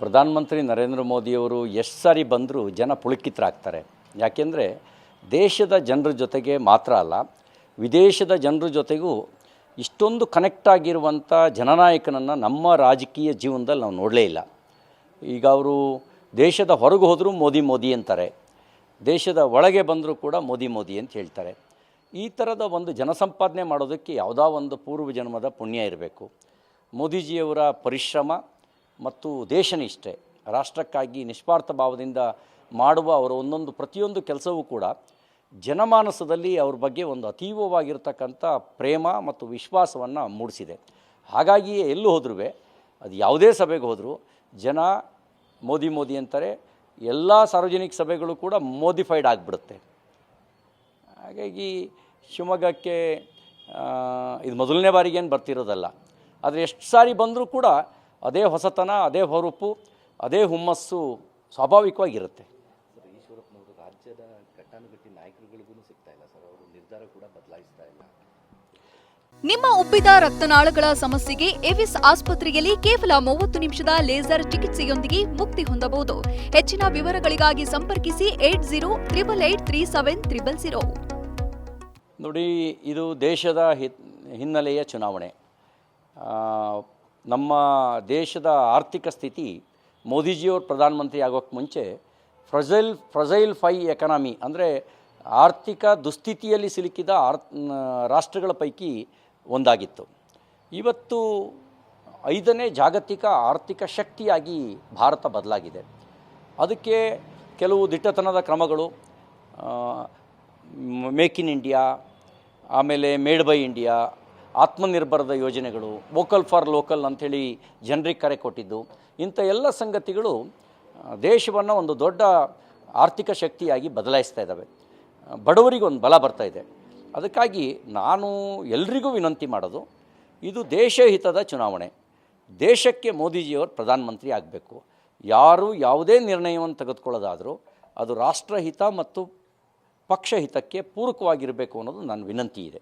ಪ್ರಧಾನಮಂತ್ರಿ ನರೇಂದ್ರ ಮೋದಿಯವರು ಎಷ್ಟು ಸಾರಿ ಬಂದರೂ ಜನ ಪುಳುಕಿತ್ರಾಗ್ತಾರೆ. ಯಾಕೆಂದರೆ ದೇಶದ ಜನರ ಜೊತೆಗೆ ಮಾತ್ರ ಅಲ್ಲ, ವಿದೇಶದ ಜನರ ಜೊತೆಗೂ ಇಷ್ಟೊಂದು ಕನೆಕ್ಟ್ ಆಗಿರುವಂಥ ಜನನಾಯಕನನ್ನು ನಮ್ಮ ರಾಜಕೀಯ ಜೀವನದಲ್ಲಿ ನಾವು ನೋಡಲೇ ಇಲ್ಲ. ಈಗ ಅವರು ದೇಶದ ಹೊರಗೆ ಹೋದರೂ ಮೋದಿ ಮೋದಿ ಅಂತಾರೆ, ದೇಶದ ಒಳಗೆ ಬಂದರೂ ಕೂಡ ಮೋದಿ ಮೋದಿ ಅಂತ ಹೇಳ್ತಾರೆ. ಈ ಥರದ ಒಂದು ಜನಸಂಪಾದನೆ ಮಾಡೋದಕ್ಕೆ ಯಾವುದೋ ಒಂದು ಪೂರ್ವ ಜನ್ಮದ ಪುಣ್ಯ ಇರಬೇಕು. ಮೋದಿಜಿಯವರ ಪರಿಶ್ರಮ ಮತ್ತು ದೇಶನಿಷ್ಠೆ, ರಾಷ್ಟ್ರಕ್ಕಾಗಿ ನಿಸ್ವಾರ್ಥ ಭಾವದಿಂದ ಮಾಡುವ ಅವರ ಒಂದೊಂದು ಪ್ರತಿಯೊಂದು ಕೆಲಸವೂ ಕೂಡ ಜನಮಾನಸದಲ್ಲಿ ಅವ್ರ ಬಗ್ಗೆ ಒಂದು ಅತೀವವಾಗಿರ್ತಕ್ಕಂಥ ಪ್ರೇಮ ಮತ್ತು ವಿಶ್ವಾಸವನ್ನು ಮೂಡಿಸಿದೆ. ಹಾಗಾಗಿಯೇ ಎಲ್ಲೂ ಹೋದ್ರೂ ಅದು ಯಾವುದೇ ಸಭೆಗೆ ಹೋದರೂ ಜನ ಮೋದಿ ಮೋದಿ ಅಂತಾರೆ, ಎಲ್ಲ ಸಾರ್ವಜನಿಕ ಸಭೆಗಳು ಕೂಡ ಮೋದಿಫೈಡ್ ಆಗಿಬಿಡುತ್ತೆ. ಹಾಗಾಗಿ ಶಿವಮೊಗ್ಗಕ್ಕೆ ಇದು ಮೊದಲನೇ ಬಾರಿಗೇನು ಬರ್ತಿರೋದಲ್ಲ, ಆದರೆ ಎಷ್ಟು ಸಾರಿ ಬಂದರೂ ಕೂಡ ಅದೇ ಹೊಸತನ ಅದೇ ಹೊರಪು ಅದೇ ಹುಮ್ಮಸ್ಸು ಸ್ವಾಭಾವಿಕವಾಗಿರುತ್ತೆ. ಸರ್ ಈಶ್ವರಪ್ಪನವರು ರಾಜ್ಯದ ಘಟ್ಟಾನುಘಟ್ಟಿ ನಾಯಕರುಗಳಿಗೂ ಸಿಗ್ತಾ ಇಲ್ಲ ಸರ್ ಅವರು ನಿರ್ಧಾರ ಕೂಡ ಬದಲಾಯಿಸ್ತಾ ಇಲ್ಲ. ನಿಮ್ಮ ಉಬ್ಬಿದ ರಕ್ತನಾಳಗಳ ಸಮಸ್ಯೆಗೆ ಎವಿಸ್ ಆಸ್ಪತ್ರೆಯಲ್ಲಿ ಕೇವಲ ಮೂವತ್ತು ನಿಮಿಷದ ಲೇಸರ್ ಚಿಕಿತ್ಸೆಯೊಂದಿಗೆ ಮುಕ್ತಿ ಹೊಂದಬಹುದು. ಹೆಚ್ಚಿನ ವಿವರಗಳಿಗಾಗಿ ಸಂಪರ್ಕಿಸಿ eight zero triple eight three seven triple zero. ನೋಡಿ ಇದು ದೇಶದ ಹಿ- ಹಿನ್ನೆಲೆಯ ಚುನಾವಣೆ. ಆ, ನಮ್ಮ ದೇಶದ ಆರ್ಥಿಕ ಸ್ಥಿತಿ, ಮೋದಿಜಿಯವರು ಪ್ರಧಾನಮಂತ್ರಿ ಆಗೋಕ್ಕೆ ಮುಂಚೆ ಫ್ರಜೈಲ್ ಫ್ರಜೈಲ್ ಫೈ ಎಕನಾಮಿ ಅಂದರೆ ಆರ್ಥಿಕ ದುಸ್ಥಿತಿಯಲ್ಲಿ ಸಿಲುಕಿದ ಆರ್ ರಾಷ್ಟ್ರಗಳ ಪೈಕಿ ಒಂದಾಗಿತ್ತು. ಇವತ್ತು ಐದನೇ ಜಾಗತಿಕ ಆರ್ಥಿಕ ಶಕ್ತಿಯಾಗಿ ಭಾರತ ಬದಲಾಗಿದೆ. ಅದಕ್ಕೆ ಕೆಲವು ದಿಟ್ಟತನದ ಕ್ರಮಗಳು ಮೇಕ್ ಇನ್ ಇಂಡಿಯಾ, ಆಮೇಲೆ ಮೇಡ್ ಬೈ ಇಂಡಿಯಾ ಆತ್ಮನಿರ್ಭರದ ಯೋಜನೆಗಳು ವೋಕಲ್ ಫಾರ್ ಲೋಕಲ್ ಅಂಥೇಳಿ ಜನರಿಗೆ ಕರೆ ಕೊಟ್ಟಿದ್ದು ಇಂಥ ಎಲ್ಲ ಸಂಗತಿಗಳು ದೇಶವನ್ನು ಒಂದು ದೊಡ್ಡ ಆರ್ಥಿಕ ಶಕ್ತಿಯಾಗಿ ಬದಲಾಯಿಸ್ತಾ ಇದ್ದಾವೆ ಆ, ಬಡವರಿಗೆ ಒಂದು ಬಲ ಬರ್ತಾ ಇದೆ. ಅದಕ್ಕಾಗಿ ನಾನು ಎಲ್ರಿಗೂ ವಿನಂತಿ ಮಾಡೋದು ಇದು ದೇಶಹಿತದ ಚುನಾವಣೆ. ದೇಶಕ್ಕೆ ಮೋದಿಜಿಯವರು ಪ್ರಧಾನಮಂತ್ರಿ ಆಗಬೇಕು. ಯಾರು ಯಾವುದೇ ನಿರ್ಣಯವನ್ನು ತೆಗೆದುಕೊಳ್ಳೋದಾದರೂ ಅದು ರಾಷ್ಟ್ರಹಿತ ಮತ್ತು ಪಕ್ಷಹಿತಕ್ಕೆ ಪೂರಕವಾಗಿರಬೇಕು ಅನ್ನೋದು ನನ್ನ ವಿನಂತಿ ಇದೆ.